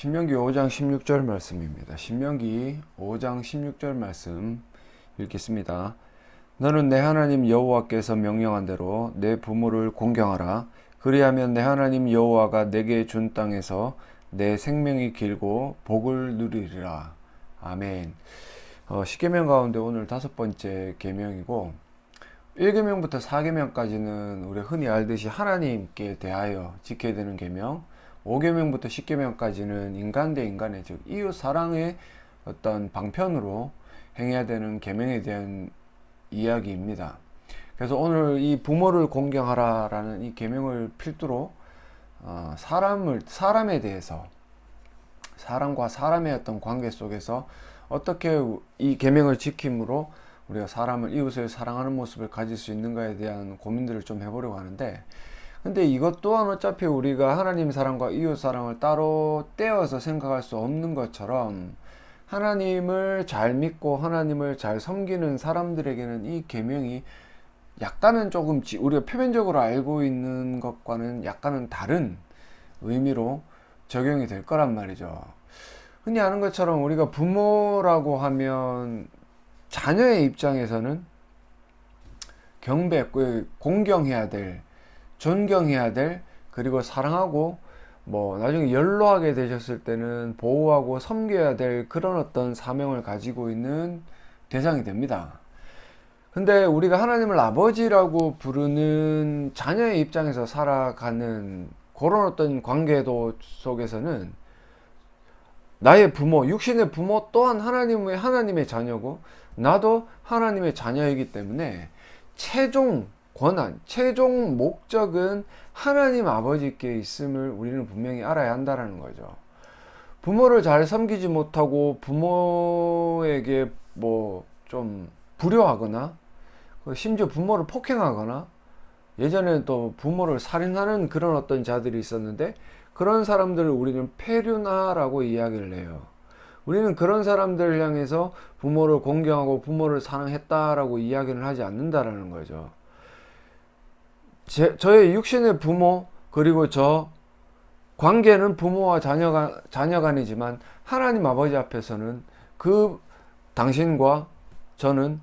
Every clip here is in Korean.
신명기 5장 16절 말씀입니다. 신명기 5장 16절 말씀 읽겠습니다. 너는 내 하나님 여호와께서 명령한 대로 내 부모를 공경하라. 그리하면 내 하나님 여호와가 내게 준 땅에서 내 생명이 길고 복을 누리리라. 아멘. 어, 10계명 가운데 오늘 다섯 번째 계명이고 1계명부터 4계명까지는 우리 흔히 알듯이 하나님께 대하여 지켜야 되는 계명 5계명부터 10계명까지는 인간 대 인간의 즉 이웃 사랑의 어떤 방편으로 행해야 되는 계명에 대한 이야기입니다. 그래서 오늘 이 부모를 공경하라라는 이 계명을 필두로 어, 사람을 사람에 대해서 사람과 사람의 어떤 관계 속에서 어떻게 이 계명을 지킴으로 우리가 사람을 이웃을 사랑하는 모습을 가질 수 있는가에 대한 고민들을 좀 해보려고 하는데 근데 이것 또한 어차피 우리가 하나님 사랑과 이웃 사랑을 따로 떼어서 생각할 수 없는 것처럼 하나님을 잘 믿고 하나님을 잘 섬기는 사람들에게는 이 계명이 약간은 조금 지- 우리가 표면적으로 알고 있는 것과는 약간은 다른 의미로 적용이 될 거란 말이죠. 흔히 아는 것처럼 우리가 부모라고 하면 자녀의 입장에서는 경배, 그 공경해야 될, 존경해야 될, 그리고 사랑하고 뭐 나중에 연로하게 되셨을 때는 보호하고 섬겨야 될 그런 어떤 사명을 가지고 있는 대상이 됩니다. 근데 우리가 하나님을 아버지라고 부르는 자녀의 입장에서 살아가는 그런 어떤 관계도 속에서는 나의 부모, 육신의 부모 또한 하나님의 하나님의 자녀고 나도 하나님의 자녀이기 때문에 최종 권한, 최종 목적은 하나님 아버지께 있음을 우리는 분명히 알아야 한다라는 거죠. 부모를 잘 섬기지 못하고 부모에게 뭐 좀 불효하거나 그 심지어 부모를 폭행하거나 예전에는 또 부모를 살인하는 그런 어떤 자들이 있었는데 그런 사람들을 우리는 폐륜아라고 이야기를 해요. 우리는 그런 사람들을 향해서 부모를 공경하고 부모를 사랑했다라고 이야기를 하지 않는다라는 거죠. 제, 저의 육신의 부모 그리고 저 관계는 부모와 자녀가 자녀간이지만 하나님 아버지 앞에서는 그 당신과 저는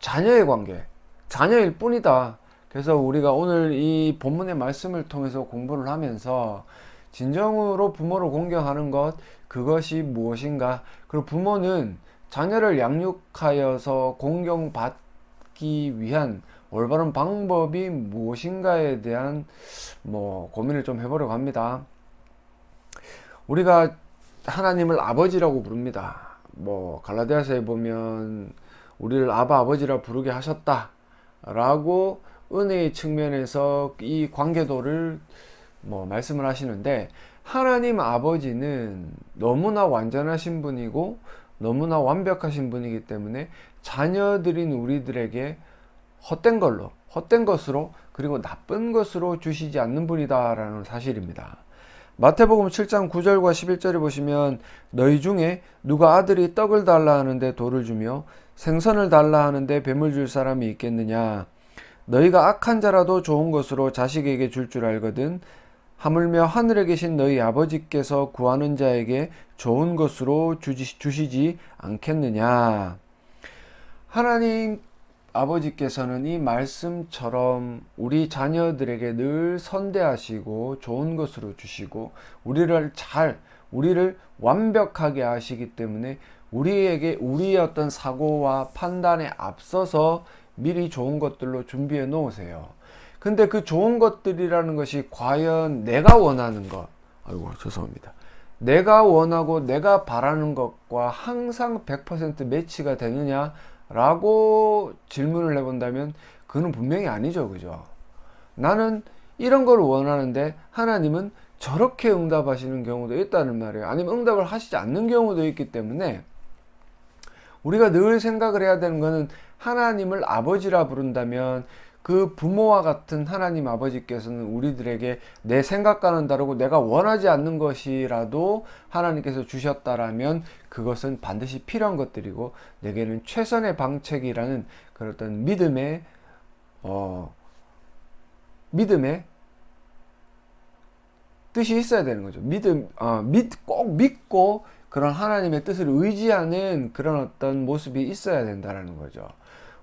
자녀의 관계, 자녀일 뿐이다. 그래서 우리가 오늘 이 본문의 말씀을 통해서 공부를 하면서 진정으로 부모를 공경하는 것, 그것이 무엇인가? 그리고 부모는 자녀를 양육하여서 공경받기 위한 올바른 방법이 무엇인가에 대한 뭐 고민을 좀 해보려고 합니다. 우리가 하나님을 아버지라고 부릅니다. 뭐 갈라디아서에 보면 우리를 아바 아버지라 부르게 하셨다라고 은혜의 측면에서 이 관계도를 뭐 말씀을 하시는데 하나님 아버지는 너무나 완전하신 분이고 너무나 완벽하신 분이기 때문에 자녀들인 우리들에게 헛된 걸로 헛된 것으로 그리고 나쁜 것으로 주시지 않는 분이다라는 사실입니다. 마태복음 7장 9절과 11절에 보시면 너희 중에 누가 아들이 떡을 달라 하는데 돌을 주며 생선을 달라 하는데 뱀을 줄 사람이 있겠느냐 너희가 악한 자라도 좋은 것으로 자식에게 줄줄 알거든 하물며 하늘에 계신 너희 아버지께서 구하는 자에게 좋은 것으로 주시, 주시지 않겠느냐 하나님 아버지께서는 이 말씀처럼 우리 자녀들에게 늘 선대하시고 좋은 것으로 주시고 우리를 잘 우리를 완벽하게 하시기 때문에 우리에게 우리의 어떤 사고와 판단에 앞서서 미리 좋은 것들로 준비해 놓으세요. 근데 그 좋은 것들이라는 것이 과연 내가 원하는 것, 아이고, 죄송합니다. 내가 원하고 내가 바라는 것과 항상 100% 매치가 되느냐 라고 질문을 해본다면 그는 분명히 아니죠. 그죠? 나는 이런 걸 원하는데 하나님은 저렇게 응답하시는 경우도 있다는 말이에요. 아니면 응답을 하시지 않는 경우도 있기 때문에 우리가 늘 생각을 해야 되는 것은 하나님을 아버지라 부른다면 그 부모와 같은 하나님 아버지께서는 우리들에게 내 생각과는 다르고 내가 원하지 않는 것이라도 하나님께서 주셨다라면 그것은 반드시 필요한 것들이고 내게는 최선의 방책이라는 그런 어떤 믿음의 어 믿음의 뜻이 있어야 되는 거죠. 믿음, 어, 믿, 꼭 믿고 그런 하나님의 뜻을 의지하는 그런 어떤 모습이 있어야 된다라는 거죠.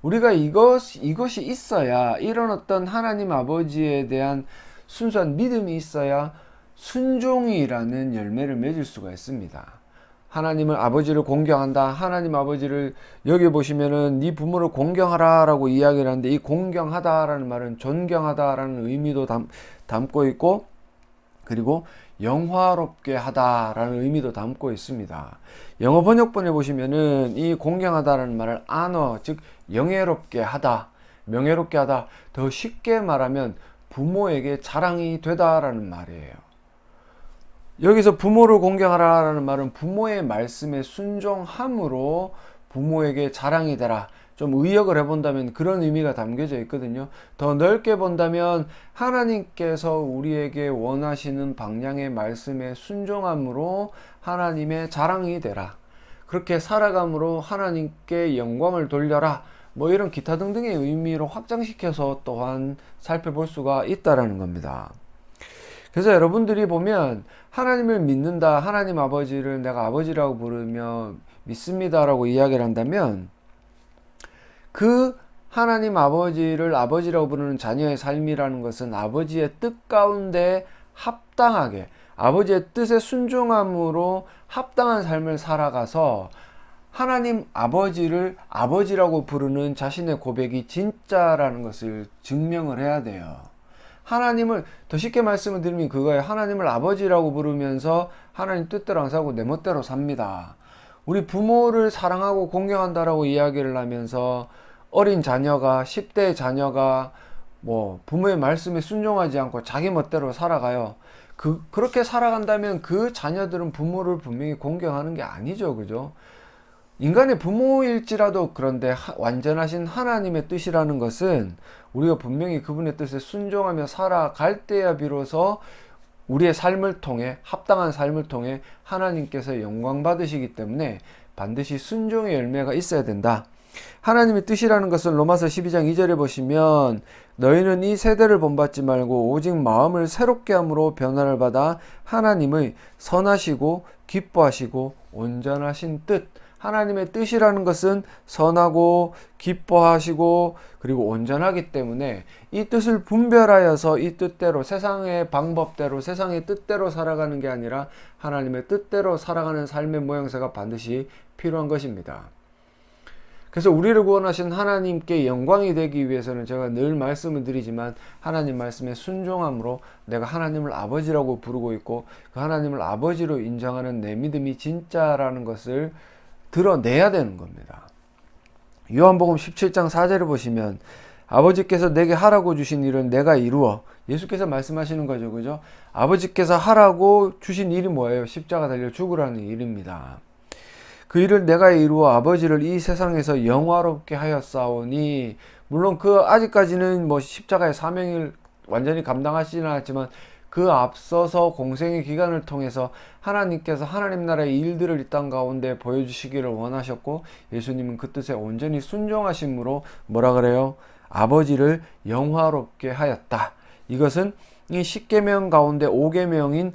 우리가 이것, 이것이 있어야 이런 어떤 하나님 아버지에 대한 순수한 믿음이 있어야 순종이라는 열매를 맺을 수가 있습니다. 하나님을 아버지를 공경한다. 하나님 아버지를 여기 보시면은 네 부모를 공경하라라고 이야기를 하는데 이 공경하다라는 말은 존경하다라는 의미도 담, 담고 있고 그리고 영화롭게 하다라는 의미도 담고 있습니다. 영어 번역본에 보시면은 이 공경하다라는 말을 honor 즉 영예롭게 하다, 명예롭게 하다 더 쉽게 말하면 부모에게 자랑이 되다라는 말이에요. 여기서 부모를 공경하라라는 말은 부모의 말씀에 순종함으로 부모에게 자랑이 되라. 좀 의역을 해본다면 그런 의미가 담겨져 있거든요. 더 넓게 본다면 하나님께서 우리에게 원하시는 방향의 말씀에 순종함으로 하나님의 자랑이 되라. 그렇게 살아감으로 하나님께 영광을 돌려라. 뭐 이런 기타 등등의 의미로 확장시켜서 또한 살펴볼 수가 있다라는 겁니다. 그래서 여러분들이 보면 하나님을 믿는다, 하나님 아버지를 내가 아버지라고 부르며 믿습니다라고 이야기를 한다면 그 하나님 아버지를 아버지라고 부르는 자녀의 삶이라는 것은 아버지의 뜻 가운데 합당하게 아버지의 뜻에 순종함으로 합당한 삶을 살아가서 하나님 아버지를 아버지라고 부르는 자신의 고백이 진짜라는 것을 증명을 해야 돼요. 하나님을 더 쉽게 말씀을 드리면 그거예요. 하나님을 아버지라고 부르면서 하나님 뜻대로 안 사고 내 멋대로 삽니다. 우리 부모를 사랑하고 공경한다라고 이야기를 하면서 어린 자녀가 10대 자녀가 뭐 부모의 말씀에 순종하지 않고 자기 멋대로 살아가요. 그 그렇게 살아간다면 그 자녀들은 부모를 분명히 공경하는 게 아니죠. 그죠? 인간의 부모일지라도 그런데 하, 완전하신 하나님의 뜻이라는 것은 우리가 분명히 그분의 뜻에 순종하며 살아갈 때야 비로소 우리의 삶을 통해 합당한 삶을 통해 하나님께서 영광 받으시기 때문에 반드시 순종의 열매가 있어야 된다. 하나님의 뜻이라는 것은 로마서 12장 2절에 보시면 너희는 이 세대를 본받지 말고 오직 마음을 새롭게 함으로 변화를 받아 하나님의 선하시고 기뻐하시고 온전하신 뜻 하나님의 뜻이라는 것은 선하고 기뻐하시고 그리고 온전하기 때문에 이 뜻을 분별하여서 이 뜻대로 세상의 방법대로 세상의 뜻대로 살아가는 게 아니라 하나님의 뜻대로 살아가는 삶의 모양새가 반드시 필요한 것입니다. 그래서 우리를 구원하신 하나님께 영광이 되기 위해서는 제가 늘 말씀을 드리지만 하나님 말씀에 순종함으로 내가 하나님을 아버지라고 부르고 있고 그 하나님을 아버지로 인정하는 내 믿음이 진짜라는 것을 드러내야 되는 겁니다. 요한복음 17장 4절을 보시면 아버지께서 내게 하라고 주신 일은 내가 이루어 예수께서 말씀하시는 거죠. 그죠? 아버지께서 하라고 주신 일이 뭐예요? 십자가 달려 죽으라는 일입니다. 그 일을 내가 이루어 아버지를 이 세상에서 영화롭게 하였사오니 물론 그 아직까지는 뭐 십자가의 사명을 완전히 감당하시지는 않았지만 그 앞서서 공생의 기간을 통해서 하나님께서 하나님 나라의 일들을 이 땅 가운데 보여주시기를 원하셨고 예수님은 그 뜻에 온전히 순종하심으로 뭐라 그래요? 아버지를 영화롭게 하였다. 이것은 이 십계명 가운데 오계명인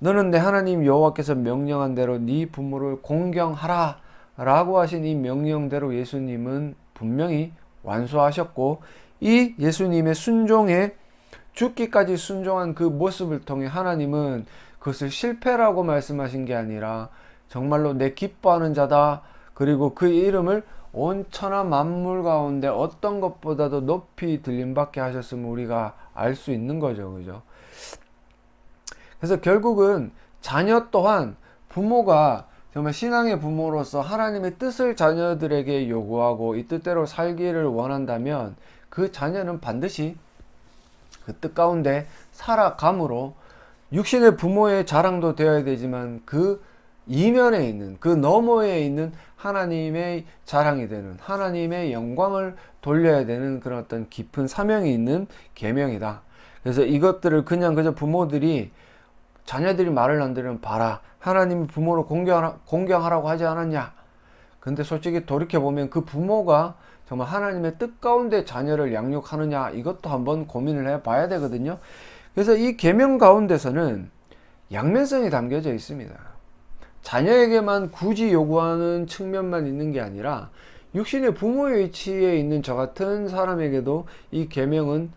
너는 내 하나님 여호와께서 명령한 대로 네 부모를 공경하라 라고 하신 이 명령대로 예수님은 분명히 완수하셨고 이 예수님의 순종에 죽기까지 순종한 그 모습을 통해 하나님은 그것을 실패라고 말씀하신 게 아니라 정말로 내 기뻐하는 자다. 그리고 그 이름을 온 천하 만물 가운데 어떤 것보다도 높이 들림받게 하셨음을 우리가 알 수 있는 거죠. 그죠? 그래서 결국은 자녀 또한 부모가 정말 신앙의 부모로서 하나님의 뜻을 자녀들에게 요구하고 이 뜻대로 살기를 원한다면 그 자녀는 반드시 그 뜻 가운데 살아감으로 육신의 부모의 자랑도 되어야 되지만 그 이면에 있는 그 너머에 있는 하나님의 자랑이 되는 하나님의 영광을 돌려야 되는 그런 어떤 깊은 사명이 있는 계명이다. 그래서 이것들을 그냥 그저 부모들이 자녀들이 말을 안 들으면 봐라 하나님 부모를 공경하라, 공경하라고 하지 않았냐? 근데 솔직히 돌이켜 보면 그 부모가 정말 하나님의 뜻 가운데 자녀를 양육하느냐 이것도 한번 고민을 해 봐야 되거든요. 그래서 이 계명 가운데서는 양면성이 담겨져 있습니다. 자녀에게만 굳이 요구하는 측면만 있는 게 아니라 육신의 부모의 위치에 있는 저 같은 사람에게도 이 계명은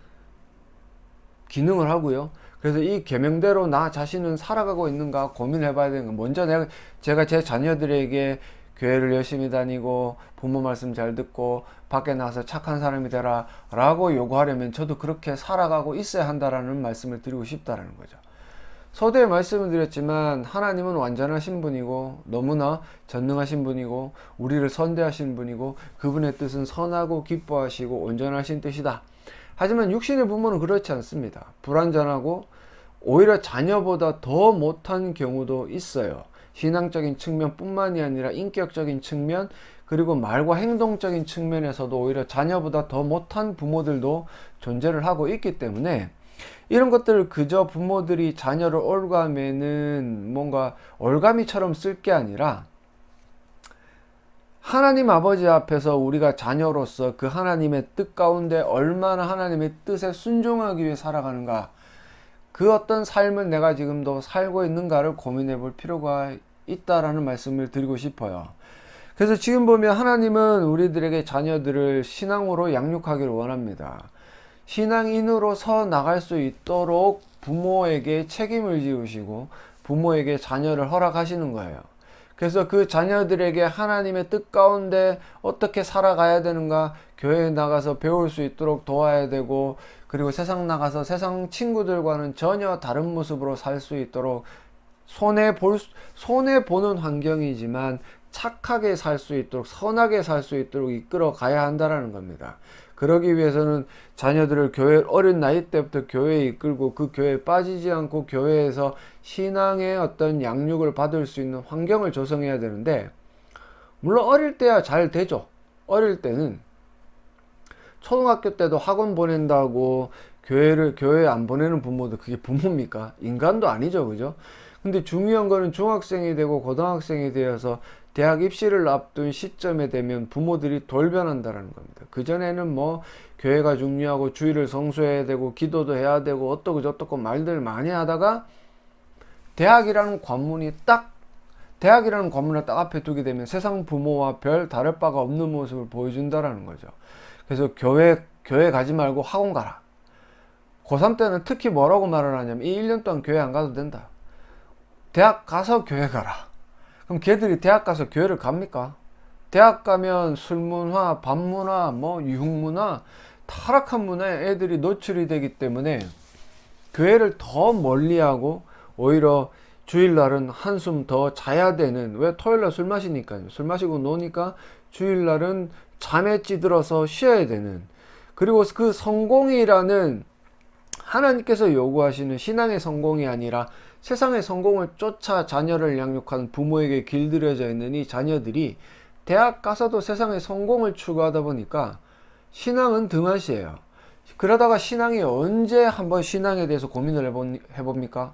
기능을 하고요. 그래서 이 계명대로 나 자신은 살아가고 있는가 고민해 봐야 되는 거. 먼저 내가 제가 제 자녀들에게 교회를 열심히 다니고 부모 말씀 잘 듣고 밖에 나가서 착한 사람이 되라 라고 요구하려면 저도 그렇게 살아가고 있어야 한다라는 말씀을 드리고 싶다라는 거죠. 서두에 말씀을 드렸지만 하나님은 완전하신 분이고 너무나 전능하신 분이고 우리를 선대하신 분이고 그분의 뜻은 선하고 기뻐하시고 온전하신 뜻이다. 하지만 육신의 부모는 그렇지 않습니다. 불완전하고 오히려 자녀보다 더 못한 경우도 있어요. 신앙적인 측면뿐만이 아니라 인격적인 측면 그리고 말과 행동적인 측면에서도 오히려 자녀보다 더 못한 부모들도 존재를 하고 있기 때문에 이런 것들을 그저 부모들이 자녀를 올가매는 뭔가 올가미처럼 쓸 게 아니라 하나님 아버지 앞에서 우리가 자녀로서 그 하나님의 뜻 가운데 얼마나 하나님의 뜻에 순종하기 위해 살아가는가 그 어떤 삶을 내가 지금도 살고 있는가를 고민해 볼 필요가 있다라는 말씀을 드리고 싶어요. 그래서 지금 보면 하나님은 우리들에게 자녀들을 신앙으로 양육하기를 원합니다. 신앙인으로 서 나갈 수 있도록 부모에게 책임을 지우시고 부모에게 자녀를 허락하시는 거예요. 그래서 그 자녀들에게 하나님의 뜻 가운데 어떻게 살아가야 되는가 교회에 나가서 배울 수 있도록 도와야 되고 그리고 세상 나가서 세상 친구들과는 전혀 다른 모습으로 살 수 있도록 손해 볼 손해 보는 환경이지만 착하게 살 수 있도록 선하게 살 수 있도록 이끌어 가야 한다라는 겁니다. 그러기 위해서는 자녀들을 교회 어린 나이 때부터 교회에 이끌고 그 교회에 빠지지 않고 교회에서 신앙의 어떤 양육을 받을 수 있는 환경을 조성해야 되는데 물론 어릴 때야 잘 되죠. 어릴 때는 초등학교 때도 학원 보낸다고 교회를 교회 안 보내는 부모도 그게 부모입니까? 인간도 아니죠, 그죠? 근데 중요한 거는 중학생이 되고 고등학생이 되어서 대학 입시를 앞둔 시점에 되면 부모들이 돌변한다라는 겁니다. 그전에는 뭐 교회가 중요하고 주의를 성수해야 되고 기도도 해야 되고 어떻고 저떻고 말들 많이 하다가 대학이라는 관문이 딱 대학이라는 관문을 딱 앞에 두게 되면 세상 부모와 별 다를 바가 없는 모습을 보여준다라는 거죠. 그래서 교회 교회 가지 말고 학원 가라. 고3 때는 특히 뭐라고 말을 하냐면 이 1년 동안 교회 안 가도 된다. 대학 가서 교회 가라. 그럼 걔들이 대학 가서 교회를 갑니까? 대학 가면 술문화, 반문화, 뭐 유흥문화, 타락한 문화에 애들이 노출이 되기 때문에 교회를 더 멀리하고 오히려 주일날은 한숨 더 자야 되는 왜 토요일날 술 마시니까요. 술 마시고 노니까 주일날은 잠에 찌들어서 쉬어야 되는 그리고 그 성공이라는 하나님께서 요구하시는 신앙의 성공이 아니라 세상의 성공을 쫓아 자녀를 양육하는 부모에게 길들여져 있는 이 자녀들이 대학 가서도 세상의 성공을 추구하다 보니까 신앙은 등한시예요. 그러다가 신앙이 언제 한번 신앙에 대해서 고민을 해봅니까?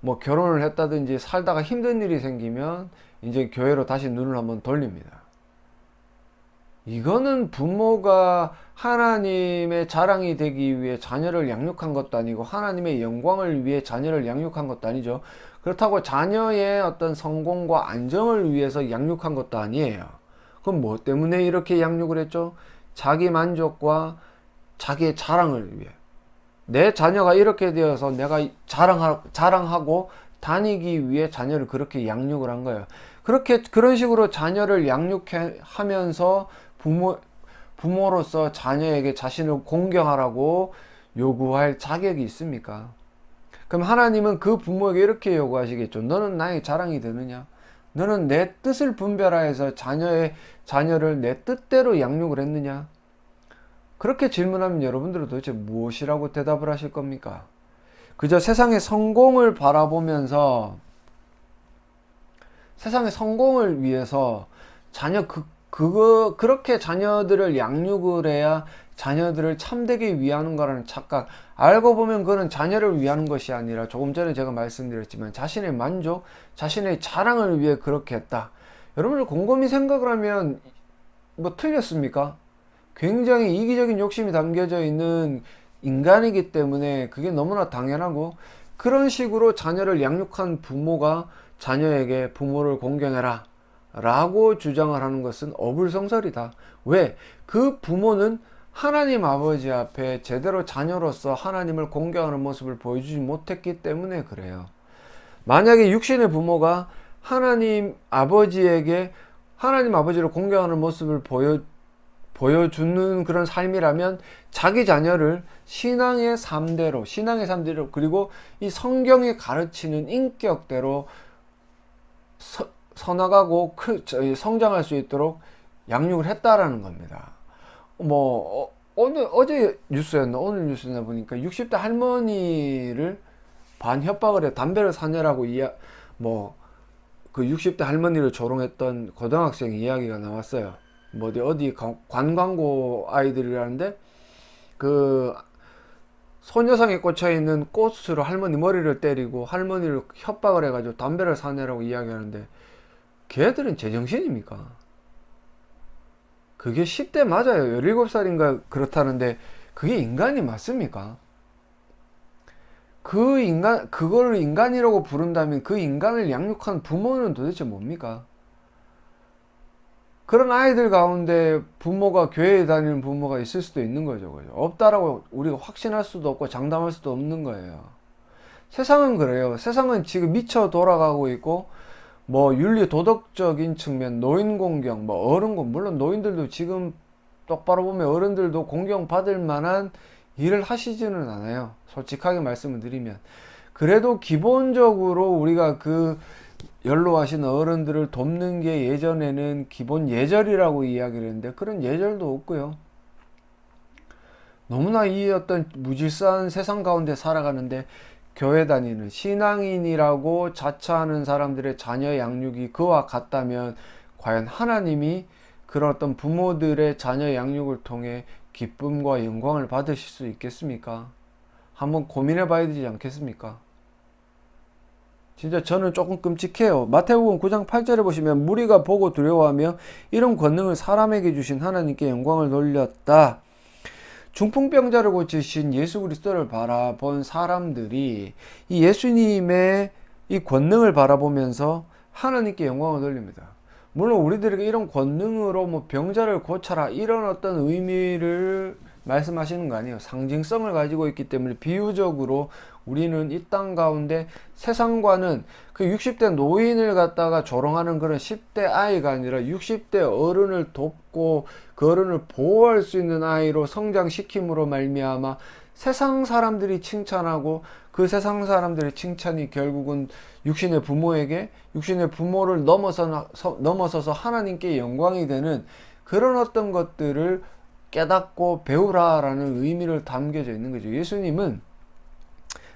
뭐 결혼을 했다든지 살다가 힘든 일이 생기면 이제 교회로 다시 눈을 한번 돌립니다. 이거는 부모가 하나님의 자랑이 되기 위해 자녀를 양육한 것도 아니고 하나님의 영광을 위해 자녀를 양육한 것도 아니죠. 그렇다고 자녀의 어떤 성공과 안정을 위해서 양육한 것도 아니에요. 그럼 뭐 때문에 이렇게 양육을 했죠? 자기 만족과 자기의 자랑을 위해. 내 자녀가 이렇게 되어서 내가 자랑하, 자랑하고 다니기 위해 자녀를 그렇게 양육을 한 거예요. 그렇게, 그런 식으로 자녀를 양육하면서 부모, 부모로서 자녀에게 자신을 공경하라고 요구할 자격이 있습니까? 그럼 하나님은 그 부모에게 이렇게 요구하시겠죠. 너는 나의 자랑이 되느냐? 너는 내 뜻을 분별하여서 자녀의 자녀를 내 뜻대로 양육을 했느냐? 그렇게 질문하면 여러분들은 도대체 무엇이라고 대답을 하실 겁니까? 그저 세상의 성공을 바라보면서 세상의 성공을 위해서 자녀 그 그거 그렇게 자녀들을 양육을 해야 자녀들을 참되게 위하는 거라는 착각. 알고 보면 그거는 자녀를 위하는 것이 아니라 조금 전에 제가 말씀드렸지만 자신의 만족 자신의 자랑을 위해 그렇게 했다. 여러분들 곰곰이 생각을 하면 뭐 틀렸습니까? 굉장히 이기적인 욕심이 담겨져 있는 인간이기 때문에 그게 너무나 당연하고 그런 식으로 자녀를 양육한 부모가 자녀에게 부모를 공경해라 라고 주장을 하는 것은 어불성설이다. 왜? 그 부모는 하나님 아버지 앞에 제대로 자녀로서 하나님을 공경하는 모습을 보여주지 못했기 때문에 그래요. 만약에 육신의 부모가 하나님 아버지에게 하나님 아버지를 공경하는 모습을 보여, 보여주는 그런 삶이라면 자기 자녀를 신앙의 삶대로, 신앙의 삶대로, 그리고 이 성경이 가르치는 인격대로 서, 서나가고 성장할 수 있도록 양육을 했다라는 겁니다. 뭐, 어, 오늘, 어제 뉴스였나? 오늘 뉴스나 보니까 60대 할머니를 반 협박을 해 담배를 사냐라고 이야, 뭐, 그 60대 할머니를 조롱했던 고등학생 이야기가 나왔어요. 뭐 어디 어디 관- 관광고 아이들이라는데 그 소녀상에 꽂혀 있는 꽃으로 할머니 머리를 때리고 할머니를 협박을 해가지고 담배를 사내라고 이야기하는데 걔들은 제정신입니까? 그게 10대 맞아요. 17살인가 그렇다는데 그게 인간이 맞습니까? 그 인간, 그걸 인간이라고 부른다면 그 인간을 양육한 부모는 도대체 뭡니까? 그런 아이들 가운데 부모가 교회에 다니는 부모가 있을 수도 있는 거죠. 그죠? 없다라고 우리가 확신할 수도 없고 장담할 수도 없는 거예요. 세상은 그래요. 세상은 지금 미쳐 돌아가고 있고, 뭐 윤리 도덕적인 측면, 노인 공경, 뭐 어른 공, 물론 노인들도 지금 똑바로 보면 어른들도 공경 받을 만한 일을 하시지는 않아요. 솔직하게 말씀을 드리면. 그래도 기본적으로 우리가 그 연로하신 어른들을 돕는 게 예전에는 기본 예절이라고 이야기를 했는데 그런 예절도 없고요. 너무나 이 어떤 무질서한 세상 가운데 살아가는데 교회 다니는 신앙인이라고 자처하는 사람들의 자녀 양육이 그와 같다면 과연 하나님이 그런 어떤 부모들의 자녀 양육을 통해 기쁨과 영광을 받으실 수 있겠습니까? 한번 고민해 봐야 되지 않겠습니까? 진짜 저는 조금 끔찍해요. 마태복음 9장 8절에 보시면 무리가 보고 두려워하며 이런 권능을 사람에게 주신 하나님께 영광을 돌렸다. 중풍병자를 고치신 예수 그리스도를 바라본 사람들이 이 예수님의 이 권능을 바라보면서 하나님께 영광을 돌립니다. 물론 우리들에게 이런 권능으로 뭐 병자를 고쳐라 이런 어떤 의미를 말씀하시는 거 아니에요. 상징성을 가지고 있기 때문에 비유적으로 우리는 이 땅 가운데 세상과는 그 60대 노인을 갖다가 조롱하는 그런 10대 아이가 아니라 60대 어른을 돕고 그 어른을 보호할 수 있는 아이로 성장시킴으로 말미암아 세상 사람들이 칭찬하고 그 세상 사람들의 칭찬이 결국은 육신의 부모에게 육신의 부모를 넘어서 넘어서서 하나님께 영광이 되는 그런 어떤 것들을 깨닫고 배우라라는 의미를 담겨져 있는 거죠. 예수님은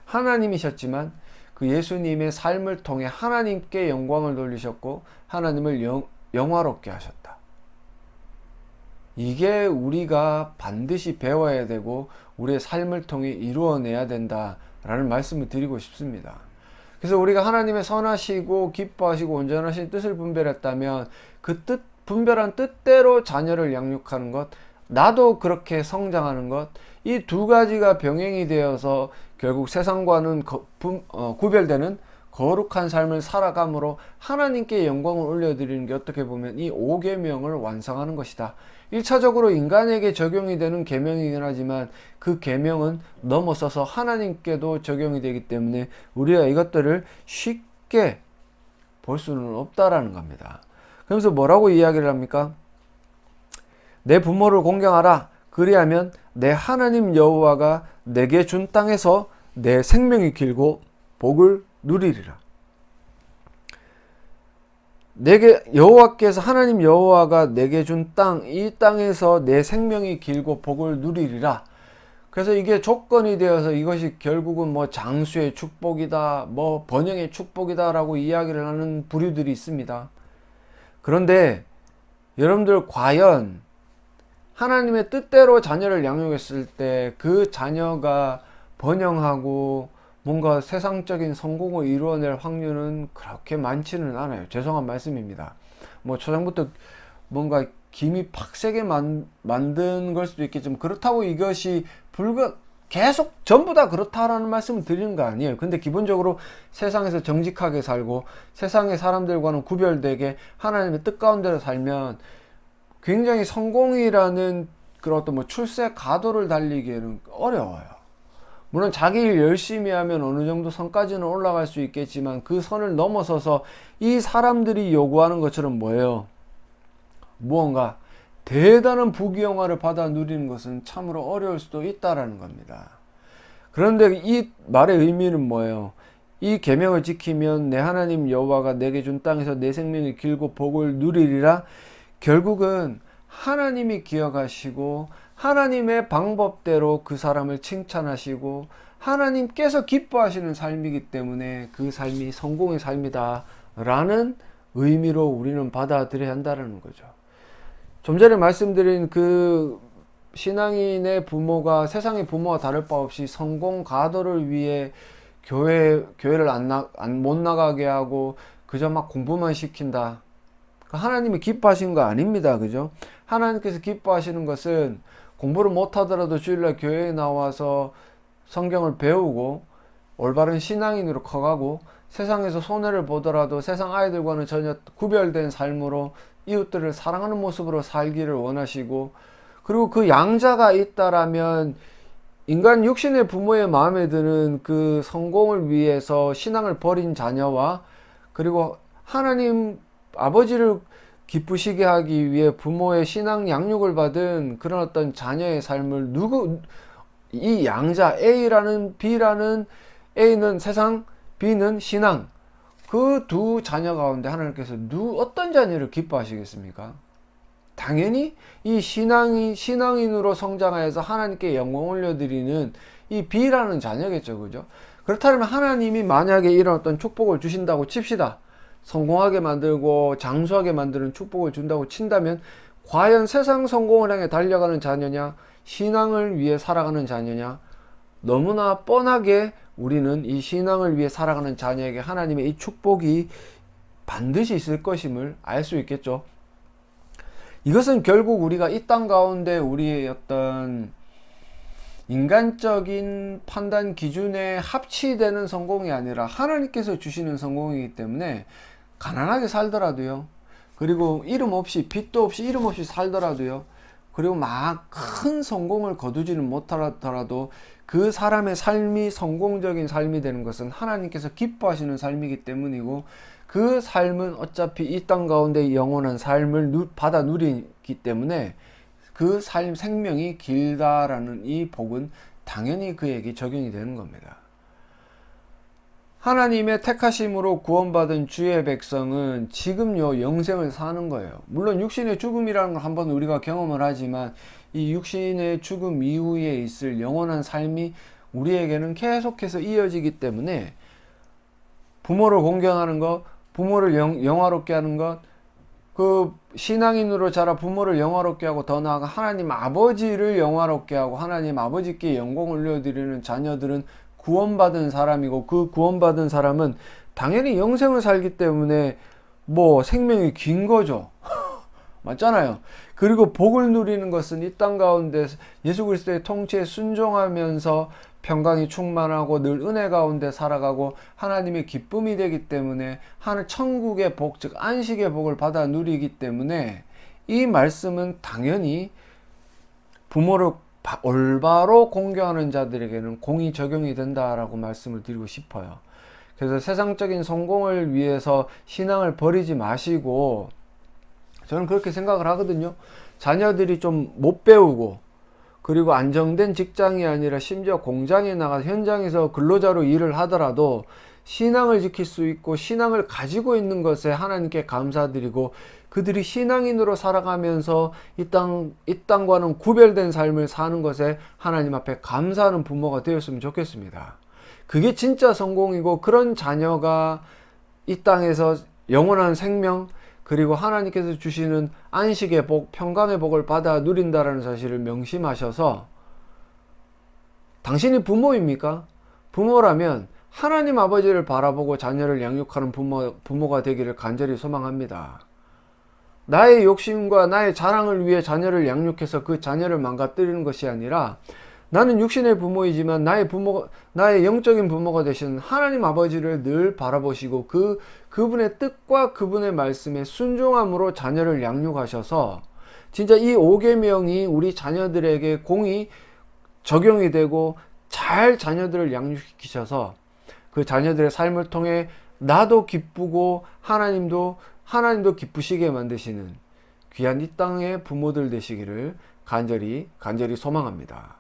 하나님이셨지만 그 예수님의 삶을 통해 하나님께 영광을 돌리셨고 하나님을 영, 영화롭게 하셨다. 이게 우리가 반드시 배워야 되고 우리의 삶을 통해 이루어내야 된다라는 말씀을 드리고 싶습니다. 그래서 우리가 하나님의 선하시고 기뻐하시고 온전하신 뜻을 분별했다면 그 뜻, 분별한 뜻대로 자녀를 양육하는 것, 나도 그렇게 성장하는 것, 이 두 가지가 병행이 되어서 결국 세상과는 거, 분, 어, 구별되는 거룩한 삶을 살아감으로 하나님께 영광을 올려드리는 게 어떻게 보면 이 5계명을 완성하는 것이다. 1차적으로 인간에게 적용이 되는 계명이긴 하지만 그 계명은 넘어서서 하나님께도 적용이 되기 때문에 우리가 이것들을 쉽게 볼 수는 없다라는 겁니다. 그러면서 뭐라고 이야기를 합니까? 내 부모를 공경하라. 그리하면 내 하나님 여호와가 내게 준 땅에서 내 생명이 길고 복을 누리리라. 내게 여호와께서 하나님 여호와가 내게 준 땅, 이 땅에서 내 생명이 길고 복을 누리리라. 그래서 이게 조건이 되어서 이것이 결국은 뭐 장수의 축복이다, 뭐 번영의 축복이다라고 이야기를 하는 부류들이 있습니다. 그런데 여러분들 과연 하나님의 뜻대로 자녀를 양육했을 때 그 자녀가 번영하고 뭔가 세상적인 성공을 이루어낼 확률은 그렇게 많지는 않아요. 죄송한 말씀입니다. 뭐 초장부터 뭔가 김이 팍세게 만, 만든 걸 수도 있겠지만 그렇다고 이것이 불가, 계속 전부 다 그렇다라는 말씀을 드리는 거 아니에요. 근데 기본적으로 세상에서 정직하게 살고 세상의 사람들과는 구별되게 하나님의 뜻 가운데로 살면 굉장히 성공이라는 그런 어떤 뭐 출세 가도를 달리기에는 어려워요. 물론 자기 일 열심히 하면 어느 정도 선까지는 올라갈 수 있겠지만 그 선을 넘어서서 이 사람들이 요구하는 것처럼 뭐예요? 무언가 대단한 부귀영화를 받아 누리는 것은 참으로 어려울 수도 있다라는 겁니다. 그런데 이 말의 의미는 뭐예요? 이 계명을 지키면 내 하나님 여호와가 내게 준 땅에서 내 생명이 길고 복을 누리리라. 결국은 하나님이 기억하시고 하나님의 방법대로 그 사람을 칭찬하시고 하나님께서 기뻐하시는 삶이기 때문에 그 삶이 성공의 삶이다 라는 의미로 우리는 받아들여야 한다는 거죠. 좀 전에 말씀드린 그 신앙인의 부모가 세상의 부모와 다를 바 없이 성공 가도를 위해 교회 교회를 안 나 안 못 나가게 하고 그저 막 공부만 시킨다. 그 하나님이 기뻐하시는 거 아닙니다. 그죠? 하나님께서 기뻐하시는 것은 공부를 못 하더라도 주일날 교회에 나와서 성경을 배우고 올바른 신앙인으로 커가고 세상에서 손해를 보더라도 세상 아이들과는 전혀 구별된 삶으로 이웃들을 사랑하는 모습으로 살기를 원하시고 그리고 그 양자가 있다라면 인간 육신의 부모의 마음에 드는 그 성공을 위해서 신앙을 버린 자녀와 그리고 하나님 아버지를 기쁘시게 하기 위해 부모의 신앙 양육을 받은 그런 어떤 자녀의 삶을 누구 이 양자 A라는 B라는 A는 세상 B는 신앙 그 두 자녀 가운데 하나님께서 누 어떤 자녀를 기뻐하시겠습니까? 당연히 이 신앙이 신앙인으로 성장하여서 하나님께 영광 올려드리는 이 B라는 자녀겠죠, 그죠? 그렇다면 하나님이 만약에 이런 어떤 축복을 주신다고 칩시다. 성공하게 만들고 장수하게 만드는 축복을 준다고 친다면 과연 세상 성공을 향해 달려가는 자녀냐, 신앙을 위해 살아가는 자녀냐, 너무나 뻔하게 우리는 이 신앙을 위해 살아가는 자녀에게 하나님의 이 축복이 반드시 있을 것임을 알 수 있겠죠. 이것은 결국 우리가 이 땅 가운데 우리의 어떤 인간적인 판단 기준에 합치되는 성공이 아니라 하나님께서 주시는 성공이기 때문에 가난하게 살더라도요. 그리고 이름 없이 빚도 없이 이름 없이 살더라도요. 그리고 막 큰 성공을 거두지는 못하더라도 그 사람의 삶이 성공적인 삶이 되는 것은 하나님께서 기뻐하시는 삶이기 때문이고 그 삶은 어차피 이 땅 가운데 영원한 삶을 누, 받아 누리기 때문에 그 삶 생명이 길다라는 이 복은 당연히 그에게 적용이 되는 겁니다. 하나님의 택하심으로 구원받은 주의 백성은 지금 요 영생을 사는 거예요. 물론 육신의 죽음이라는 걸 한번 우리가 경험을 하지만 이 육신의 죽음 이후에 있을 영원한 삶이 우리에게는 계속해서 이어지기 때문에 부모를 공경하는 것, 부모를 영, 영화롭게 하는 것, 그 신앙인으로 자라 부모를 영화롭게 하고 더 나아가 하나님 아버지를 영화롭게 하고 하나님 아버지께 영광을 올려드리는 자녀들은 구원받은 사람이고 그 구원받은 사람은 당연히 영생을 살기 때문에 뭐 생명이 긴 거죠. 맞잖아요. 그리고 복을 누리는 것은 이 땅 가운데 예수 그리스도의 통치에 순종하면서 평강이 충만하고 늘 은혜 가운데 살아가고 하나님의 기쁨이 되기 때문에 하늘 천국의 복, 즉 안식의 복을 받아 누리기 때문에 이 말씀은 당연히 부모를 올바로 공경하는 자들에게는 공이 적용이 된다라고 말씀을 드리고 싶어요. 그래서 세상적인 성공을 위해서 신앙을 버리지 마시고 저는 그렇게 생각을 하거든요. 자녀들이 좀 못 배우고 그리고 안정된 직장이 아니라 심지어 공장에 나가 현장에서 근로자로 일을 하더라도 신앙을 지킬 수 있고 신앙을 가지고 있는 것에 하나님께 감사드리고 그들이 신앙인으로 살아가면서 이 땅, 이 땅과는 구별된 삶을 사는 것에 하나님 앞에 감사하는 부모가 되었으면 좋겠습니다. 그게 진짜 성공이고 그런 자녀가 이 땅에서 영원한 생명, 그리고 하나님께서 주시는 안식의 복, 평강의 복을 받아 누린다라는 사실을 명심하셔서 당신이 부모입니까? 부모라면 하나님 아버지를 바라보고 자녀를 양육하는 부모, 부모가 되기를 간절히 소망합니다. 나의 욕심과 나의 자랑을 위해 자녀를 양육해서 그 자녀를 망가뜨리는 것이 아니라 나는 육신의 부모이지만 나의 부모 나의 영적인 부모가 되신 하나님 아버지를 늘 바라보시고 그 그분의 뜻과 그분의 말씀에 순종함으로 자녀를 양육하셔서 진짜 이 5계명이 우리 자녀들에게 공이 적용이 되고 잘 자녀들을 양육시키셔서 그 자녀들의 삶을 통해 나도 기쁘고 하나님도 하나님도 기쁘시게 만드시는 귀한 이 땅의 부모들 되시기를 간절히 간절히 소망합니다.